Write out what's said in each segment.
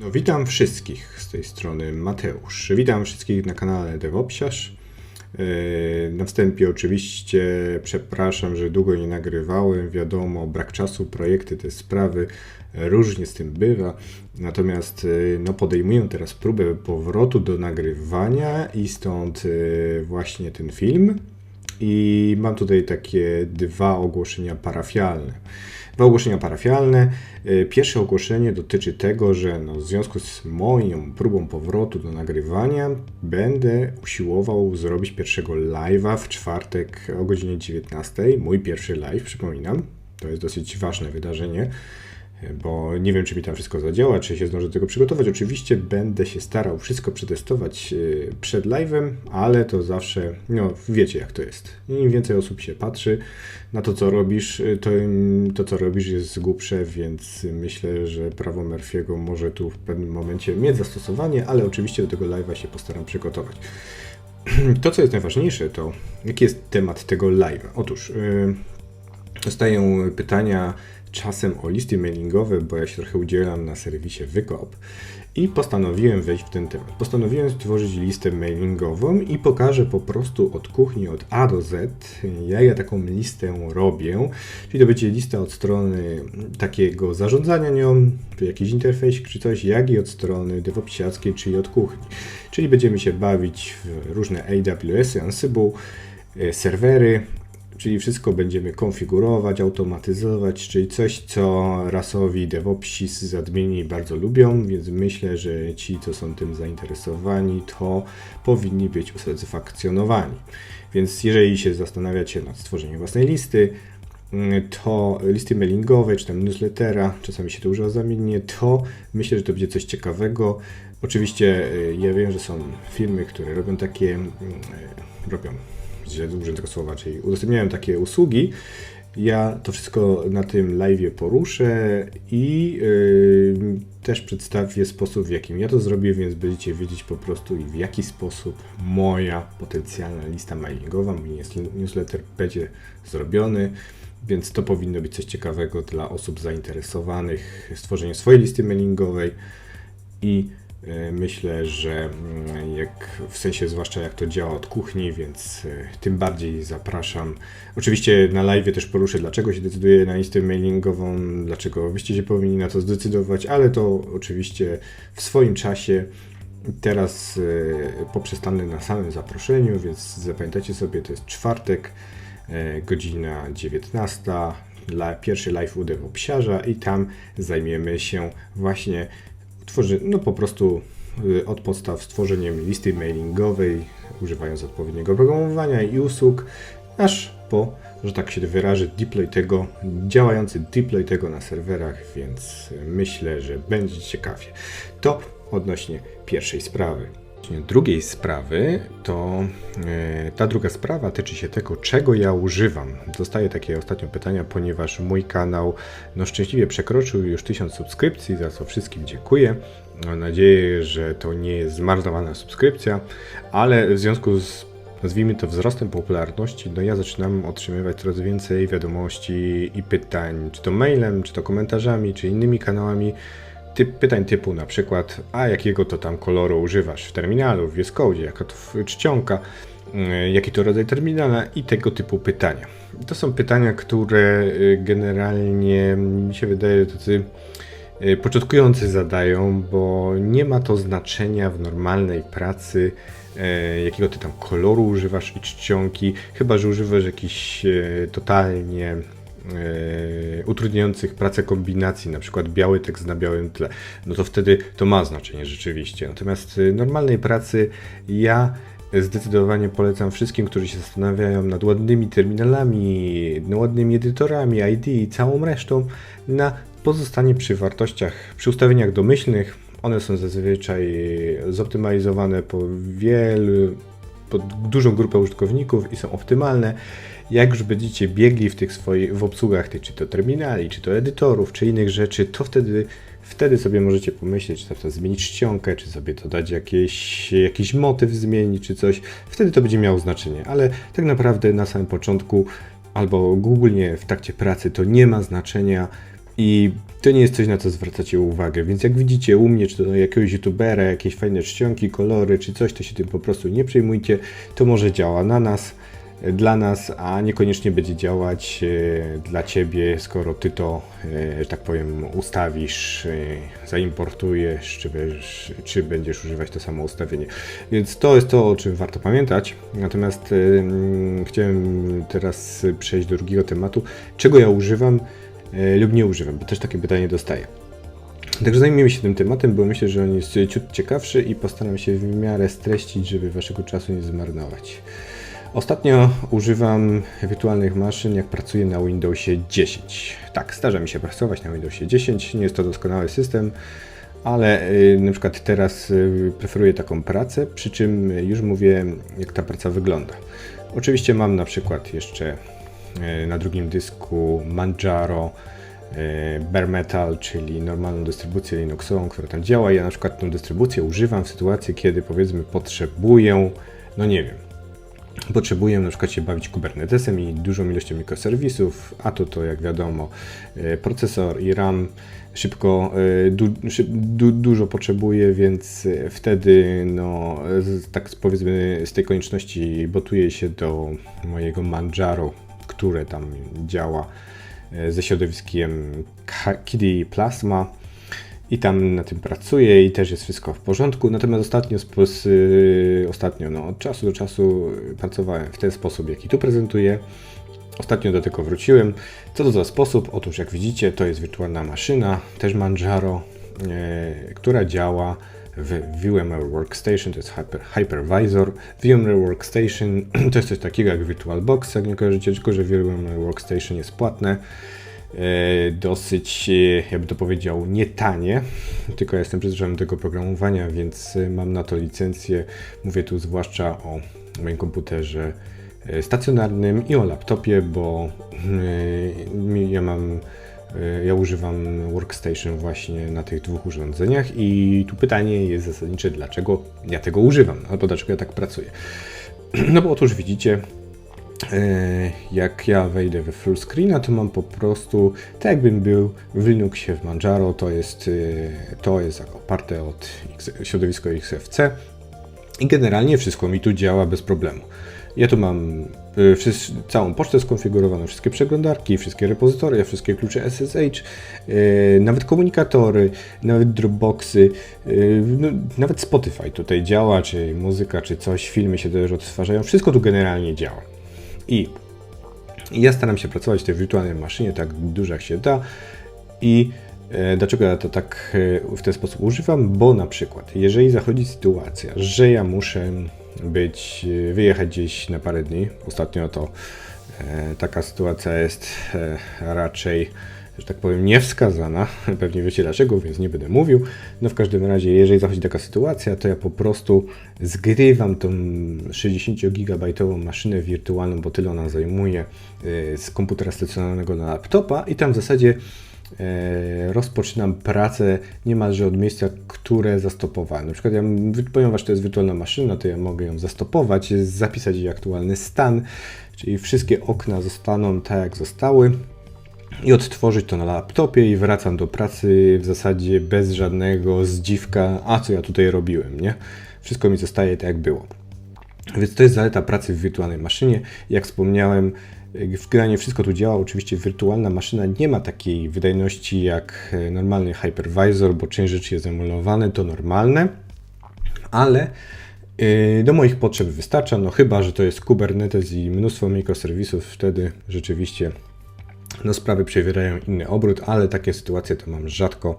No witam wszystkich z tej strony Mateusz. Witam wszystkich na kanale DevOpsiarz. Yy, Na wstępie oczywiście przepraszam, że długo nie nagrywałem. Wiadomo, brak czasu, projekty, te sprawy, różnie z tym bywa. Natomiast yy, no, podejmuję teraz próbę powrotu do nagrywania i stąd yy, właśnie ten film. I mam tutaj takie dwa ogłoszenia parafialne. Ogłoszenia parafialne. Y, Pierwsze ogłoszenie dotyczy tego, że no, w związku z moją próbą powrotu do nagrywania będę usiłował zrobić pierwszego live'a w czwartek o godzinie 19. Mój pierwszy live, przypominam. To jest dosyć ważne wydarzenie bo nie wiem, czy mi tam wszystko zadziała, czy się zdążę do tego przygotować. Oczywiście będę się starał wszystko przetestować yy, przed live'em, ale to zawsze, no wiecie jak to jest. Im więcej osób się patrzy na to, co robisz, yy, to to, co robisz jest głupsze, więc myślę, że prawo Murphy'ego może tu w pewnym momencie mieć zastosowanie, ale oczywiście do tego live'a się postaram przygotować. To, co jest najważniejsze, to jaki jest temat tego live'a. Otóż yy, dostaję pytania czasem o listy mailingowe, bo ja się trochę udzielam na serwisie Wykop i postanowiłem wejść w ten temat. Postanowiłem stworzyć listę mailingową i pokażę po prostu od kuchni od A do Z, jak ja taką listę robię. Czyli to będzie lista od strony takiego zarządzania nią, czy jakiś interfejs, czy coś, jak i od strony devopsiackiej, czyli od kuchni. Czyli będziemy się bawić w różne AWS-y, Ansible, e, serwery, Czyli wszystko będziemy konfigurować, automatyzować, czyli coś, co rasowi DevOpsi z admini bardzo lubią, więc myślę, że ci, co są tym zainteresowani, to powinni być usatysfakcjonowani. Więc jeżeli się zastanawiacie nad stworzeniem własnej listy, to listy mailingowe, czy tam newslettera, czasami się to używa zamiennie, to myślę, że to będzie coś ciekawego. Oczywiście y, ja wiem, że są firmy, które robią takie, mm, y, robią źle użyłem tego słowa, czyli udostępniają takie usługi. Ja to wszystko na tym live poruszę i yy, też przedstawię sposób, w jakim ja to zrobię, więc będziecie wiedzieć po prostu w jaki sposób moja potencjalna lista mailingowa, mój newsletter będzie zrobiony. Więc to powinno być coś ciekawego dla osób zainteresowanych stworzeniem swojej listy mailingowej i Myślę, że mm, jak w sensie zwłaszcza jak to działa od kuchni, więc e, tym bardziej zapraszam. Oczywiście na live też poruszę, dlaczego się decyduję na listę mailingową, dlaczego wyście się powinni na to zdecydować, ale to oczywiście w swoim czasie. Teraz e, poprzestanę na samym zaproszeniu, więc zapamiętajcie sobie, to jest czwartek, godzina 19 pierwszy live u Psiarza i tam zajmiemy się właśnie tworzy, no po prostu y, od podstaw stworzeniem listy mailingowej, używając odpowiedniego oprogramowania i usług, aż po, że tak się wyrażę, deploy tego, działający deploy tego na serwerach, więc myślę, że będzie ciekawie. To odnośnie pierwszej sprawy drugiej sprawy, to e, ta druga sprawa tyczy się tego, czego ja używam. Dostaję takie ostatnio pytania, ponieważ mój kanał no szczęśliwie przekroczył już 1000 subskrypcji, za co wszystkim dziękuję. Mam nadzieję, że to nie jest zmarnowana subskrypcja, ale w związku z nazwijmy to wzrostem popularności, no ja zaczynam otrzymywać coraz więcej wiadomości i pytań, czy to mailem, czy to komentarzami, czy innymi kanałami, typ, pytań typu na przykład, a jakiego to tam koloru używasz w terminalu, w VS Code, jaka to czcionka, mm, jaki to rodzaj terminala i tego typu pytania. To są pytania, które y, generalnie mi się wydaje tacy y, początkujący zadają, bo nie ma to znaczenia w normalnej pracy, y, jakiego ty tam koloru używasz i czcionki, chyba że używasz jakiś totalnie utrudniających pracę kombinacji, na przykład biały tekst na białym tle, no to wtedy to ma znaczenie rzeczywiście. Natomiast w normalnej pracy ja zdecydowanie polecam wszystkim, którzy się zastanawiają nad ładnymi terminalami, ładnymi edytorami, ID i całą resztą, na pozostanie przy wartościach, przy ustawieniach domyślnych. One są zazwyczaj zoptymalizowane po wielu, pod dużą grupę użytkowników i są optymalne. Jak już będziecie biegli w tych swoich, w obsługach tych, czy to terminali, czy to edytorów, czy innych rzeczy, to wtedy, wtedy sobie możecie pomyśleć, czy to zmienić czcionkę, czy sobie to dać jakieś, jakiś motyw zmienić, czy coś. Wtedy to będzie miało znaczenie, ale tak naprawdę na samym początku albo ogólnie w trakcie pracy to nie ma znaczenia. I to nie jest coś, na co zwracacie uwagę, więc jak widzicie u mnie, czy to jakiegoś youtubera, jakieś fajne czcionki, kolory, czy coś, to się tym po prostu nie przejmujcie. To może działa na nas, dla nas, a niekoniecznie będzie działać e, dla Ciebie, skoro Ty to, e, że tak powiem, ustawisz, e, zaimportujesz, czy, czy będziesz używać to samo ustawienie. Więc to jest to, o czym warto pamiętać. Natomiast mm, chciałem teraz przejść do drugiego tematu. Czego ja używam lub nie używam, bo też takie pytanie dostaję. Także zajmiemy się tym tematem, bo myślę, że on jest ciut ciekawszy i postaram się w miarę streścić, żeby Waszego czasu nie zmarnować. Ostatnio używam wirtualnych maszyn, jak pracuję na Windowsie 10. Tak, zdarza mi się pracować na Windowsie 10. Nie jest to doskonały system, ale y, na przykład teraz y, preferuję taką pracę, przy czym już mówię, jak ta praca wygląda. Oczywiście mam na przykład jeszcze y, na drugim dysku Manjaro, bare metal, czyli normalną dystrybucję Linuxową, która tam działa. Ja na przykład tę dystrybucję używam w sytuacji, kiedy powiedzmy potrzebuję, no nie wiem, potrzebuję na przykład się bawić Kubernetesem i dużą ilością mikroserwisów, a to to jak wiadomo e, procesor i RAM szybko, e, du, du, dużo potrzebuje, więc e, wtedy no tak powiedzmy z tej konieczności botuję się do mojego Manjaro, które tam działa ze środowiskiem KDE Plasma i tam na tym pracuję i też jest wszystko w porządku. Natomiast ostatnio, y, ostatnio no, od czasu do czasu pracowałem w ten sposób, jaki tu prezentuję. Ostatnio do tego wróciłem. Co to za sposób? Otóż jak widzicie, to jest wirtualna maszyna, też Manjaro, e, która działa w VMware Workstation, to jest hyper, hypervisor. VMware Workstation to jest coś takiego jak VirtualBox, jak nie kojarzycie, tylko że VMware Workstation jest płatne. E, dosyć, e, jakby to powiedział, nie tanie, tylko ja jestem przyzwyczajony do tego programowania, więc e, mam na to licencję. Mówię tu zwłaszcza o moim komputerze stacjonarnym i o laptopie, bo ja mam ja używam Workstation właśnie na tych dwóch urządzeniach i tu pytanie jest zasadnicze, dlaczego ja tego używam, albo dlaczego ja tak pracuję. No bo otóż widzicie, jak ja wejdę we full screena, to mam po prostu, tak jakbym był w Linuxie w Manjaro, to jest, e, to jest oparte od środowisko XFC i generalnie wszystko mi tu działa bez problemu. Ja tu mam e, całą pocztę skonfigurowaną, wszystkie przeglądarki, wszystkie repozytoria, wszystkie klucze SSH, nawet komunikatory, nawet Dropboxy, no, nawet Spotify tutaj działa, czy muzyka, czy coś, filmy się też odtwarzają, wszystko tu generalnie działa. I ja staram się pracować w tej wirtualnej maszynie tak dużo jak się da i e, Dlaczego ja to tak e, w ten sposób używam? Bo na przykład, jeżeli zachodzi sytuacja, że ja muszę być, e, wyjechać gdzieś na parę dni, ostatnio to taka sytuacja jest raczej że tak powiem, niewskazana. Pewnie wiecie dlaczego, więc nie będę mówił. No w każdym razie, jeżeli zachodzi taka sytuacja, to ja po prostu zgrywam tą 60-gigabajtową maszynę wirtualną, bo tyle ona zajmuje, y, z komputera stacjonarnego na laptopa i tam w zasadzie e, rozpoczynam pracę niemalże od miejsca, które zastopowałem. Na przykład, ja, ponieważ to jest wirtualna maszyna, to ja mogę ją zastopować, zapisać jej aktualny stan, czyli wszystkie okna zostaną tak, jak zostały i odtworzyć to na laptopie i wracam do pracy w zasadzie bez żadnego zdziwka, a co ja tutaj robiłem, nie? Wszystko mi zostaje tak jak było. Więc to jest zaleta pracy w wirtualnej maszynie. Jak wspomniałem, w granie wszystko tu działa. Oczywiście wirtualna maszyna nie ma takiej wydajności jak normalny hypervisor, bo część rzeczy jest emulowane, to normalne, ale y, do moich potrzeb wystarcza, no chyba, że to jest Kubernetes i mnóstwo mikroserwisów, wtedy rzeczywiście no sprawy przewierają inny obrót, ale takie sytuacje to mam rzadko.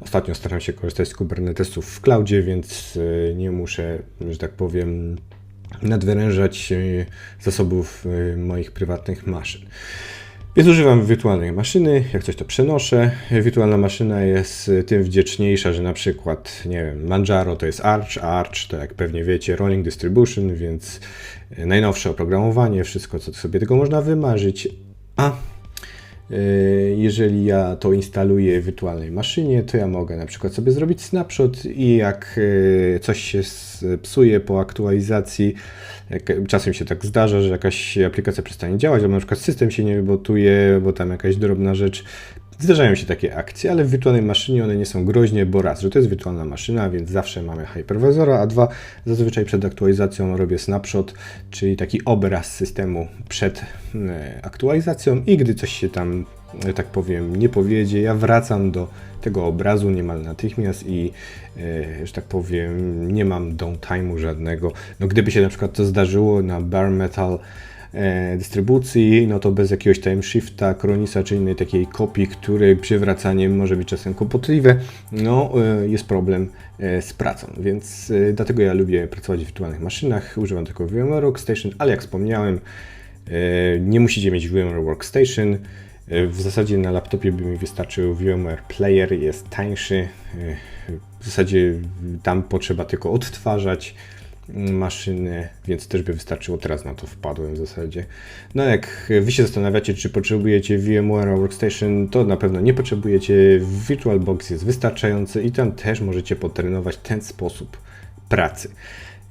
Ostatnio staram się korzystać z Kubernetesów w cloudzie, więc e, nie muszę, że tak powiem, nadwyrężać e, zasobów e, moich prywatnych maszyn. Więc używam wirtualnej maszyny, jak coś to przenoszę. Wirtualna maszyna jest tym wdzięczniejsza, że na przykład, nie wiem, Manjaro to jest Arch, Arch to jak pewnie wiecie Rolling Distribution, więc najnowsze oprogramowanie, wszystko co sobie tego można wymarzyć. A jeżeli ja to instaluję w wirtualnej maszynie, to ja mogę na przykład sobie zrobić snapshot i jak e, coś się psuje po aktualizacji, czasem się tak zdarza, że jakaś aplikacja przestanie działać, albo na przykład system się nie wybotuje, bo tam jakaś drobna rzecz Zdarzają się takie akcje, ale w wirtualnej maszynie one nie są groźnie, bo raz, że to jest wirtualna maszyna, więc zawsze mamy hypervisora, a dwa, zazwyczaj przed aktualizacją robię snapshot, czyli taki obraz systemu przed e, aktualizacją i gdy coś się tam, że tak powiem, nie powiedzie, ja wracam do tego obrazu niemal natychmiast i, e, że tak powiem, nie mam downtime'u żadnego. No gdyby się na przykład to zdarzyło na bare metal, e, dystrybucji, no to bez jakiegoś time shifta, Cronisa czy innej takiej kopii, której przywracaniem może być czasem kłopotliwe, no e, jest problem e, z pracą, więc e, dlatego ja lubię pracować w wirtualnych maszynach, używam tylko VMware Workstation, ale jak wspomniałem, e, nie musicie mieć VMware Workstation, E, w zasadzie na laptopie by mi wystarczył VMware Player, jest tańszy. E, W zasadzie tam potrzeba tylko odtwarzać maszyny, więc też by wystarczyło. Teraz na to wpadłem w zasadzie. No jak wy się zastanawiacie, czy potrzebujecie VMware Workstation, to na pewno nie potrzebujecie. VirtualBox jest wystarczający i tam też możecie potrenować ten sposób pracy.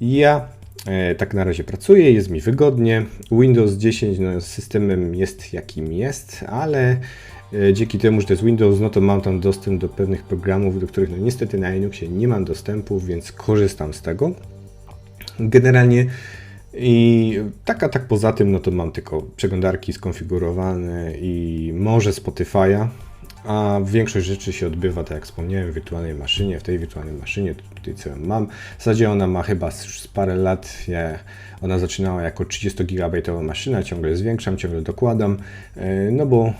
Ja E, tak na razie pracuję, jest mi wygodnie. Windows 10 no, systemem jest jakim jest, ale e, dzięki temu, że to jest Windows, no to mam tam dostęp do pewnych programów, do których no niestety na Linuxie nie mam dostępu, więc korzystam z tego. Generalnie i tak, a tak poza tym, no to mam tylko przeglądarki skonfigurowane i może Spotify'a, a większość rzeczy się odbywa, tak jak wspomniałem, w wirtualnej maszynie, w tej wirtualnej maszynie, tutaj co mam. W zasadzie ona ma chyba już z parę lat, ja, ona zaczynała jako 30 GB maszyna, ciągle zwiększam, ciągle dokładam, e, no bo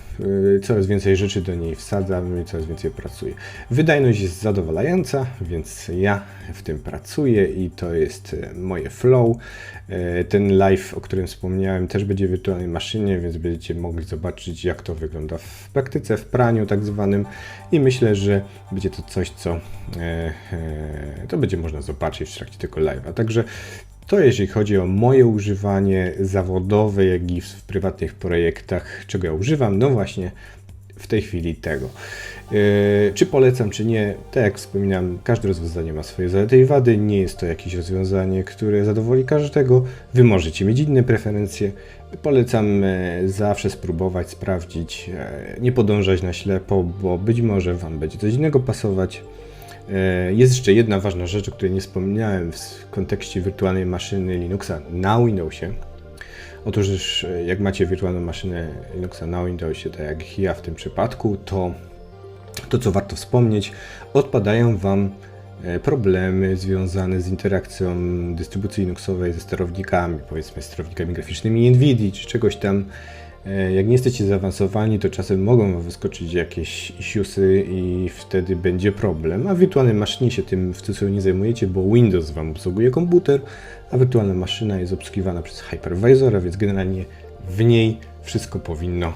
e, coraz więcej rzeczy do niej wsadzam i coraz więcej pracuję. Wydajność jest zadowalająca, więc ja w tym pracuję i to jest e, moje flow. Ten live, o którym wspomniałem, też będzie w wirtualnej maszynie, więc będziecie mogli zobaczyć, jak to wygląda w praktyce, w praniu tak zwanym i myślę, że będzie to coś, co to będzie można zobaczyć w trakcie tego live'a. Także to jeżeli chodzi o moje używanie zawodowe, jak i w prywatnych projektach, czego ja używam, no właśnie w tej chwili tego. Yy, czy polecam, czy nie, tak jak wspominam, każde rozwiązanie ma swoje zalety i wady. Nie jest to jakieś rozwiązanie, które zadowoli każdego. Wy możecie mieć inne preferencje. Polecam e, zawsze spróbować, sprawdzić, e, nie podążać na ślepo, bo być może Wam będzie coś innego pasować. E, jest jeszcze jedna ważna rzecz, o której nie wspomniałem w kontekście wirtualnej maszyny Linuxa na Windowsie. Otóż, e, jak macie wirtualną maszynę Linuxa na Windowsie, tak jak ja w tym przypadku, to to, co warto wspomnieć, odpadają Wam e, problemy związane z interakcją dystrybucji Linuxowej ze sterownikami, powiedzmy sterownikami graficznymi NVIDIA czy czegoś tam. E, jak nie jesteście zaawansowani, to czasem mogą wyskoczyć jakieś issuesy i wtedy będzie problem. A wirtualnej maszynie się tym w cudzysłowie nie zajmujecie, bo Windows Wam obsługuje komputer, a wirtualna maszyna jest obsługiwana przez hypervisora, więc generalnie w niej wszystko powinno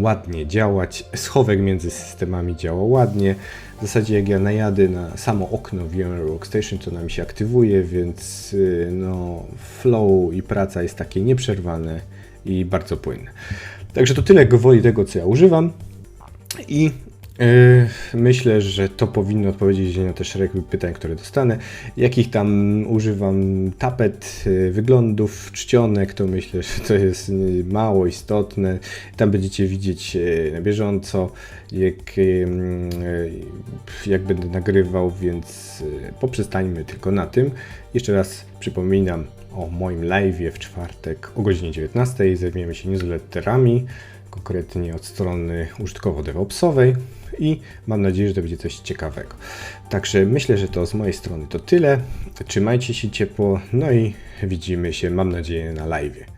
ładnie działać. Schowek między systemami działa ładnie. W zasadzie jak ja najadę na samo okno VMware Workstation, to ona mi się aktywuje, więc y, no, flow i praca jest takie nieprzerwane i bardzo płynne. Także to tyle gwoli tego, co ja używam. I myślę, że to powinno odpowiedzieć na te szereg pytań, które dostanę. Jakich tam używam tapet, yy, wyglądów, czcionek, to myślę, że to jest yy, mało istotne. Tam będziecie widzieć na bieżąco, jak, jak będę nagrywał, więc poprzestańmy tylko na tym. Jeszcze raz przypominam o moim live w czwartek o godzinie 19. Zajmiemy się newsletterami, konkretnie od strony użytkowo-devopsowej i mam nadzieję, że to będzie coś ciekawego. Także myślę, że to z mojej strony to tyle. Trzymajcie się ciepło, no i widzimy się, mam nadzieję, na live.